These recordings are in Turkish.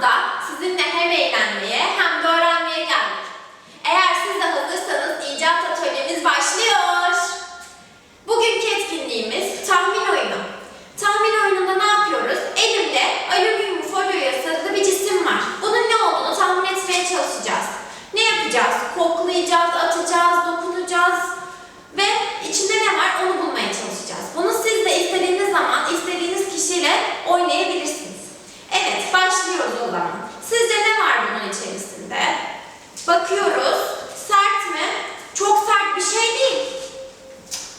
tá? uygulama. Sizce ne var bunun içerisinde? Bakıyoruz. Sert mi? Çok sert bir şey değil.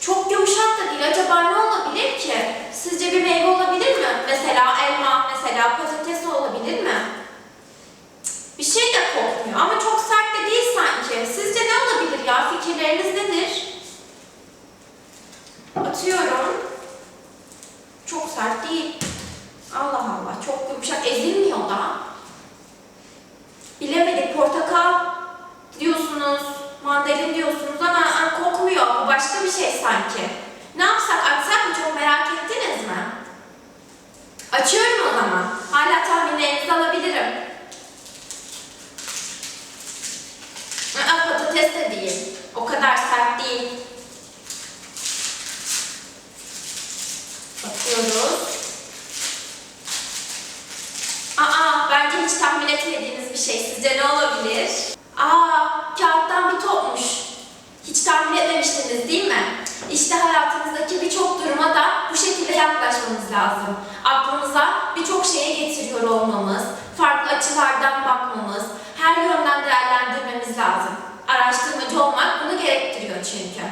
Çok yumuşak da değil. Acaba ne olabilir ki? Sizce bir meyve olabilir mi? Mesela elma, mesela patates olabilir mi? Bir şey de kokmuyor ama çok sert de değil sanki. Sizce ne olabilir ya? Fikirleriniz nedir? Atıyorum. Çok sert değil. Allah Allah çok yumuşak ezilmiyor da. Bilemedik portakal diyorsunuz, mandalin diyorsunuz ama aa, kokmuyor. Bu başka bir şey sanki. Ne yapsak açsak mı çok merak ettiniz mi? Açıyorum o zaman. Hala tahminlerinizi alabilirim. Aa, patates de değil. O kadar sert değil. Bakıyoruz. Aa, bence hiç tahmin etmediğiniz bir şey. Sizce ne olabilir? Aa, kağıttan bir topmuş. Hiç tahmin etmemiştiniz değil mi? İşte hayatımızdaki birçok duruma da bu şekilde yaklaşmamız lazım. Aklımıza birçok şeye getiriyor olmamız, farklı açılardan bakmamız, her yönden değerlendirmemiz lazım. Araştırmacı olmak bunu gerektiriyor çünkü.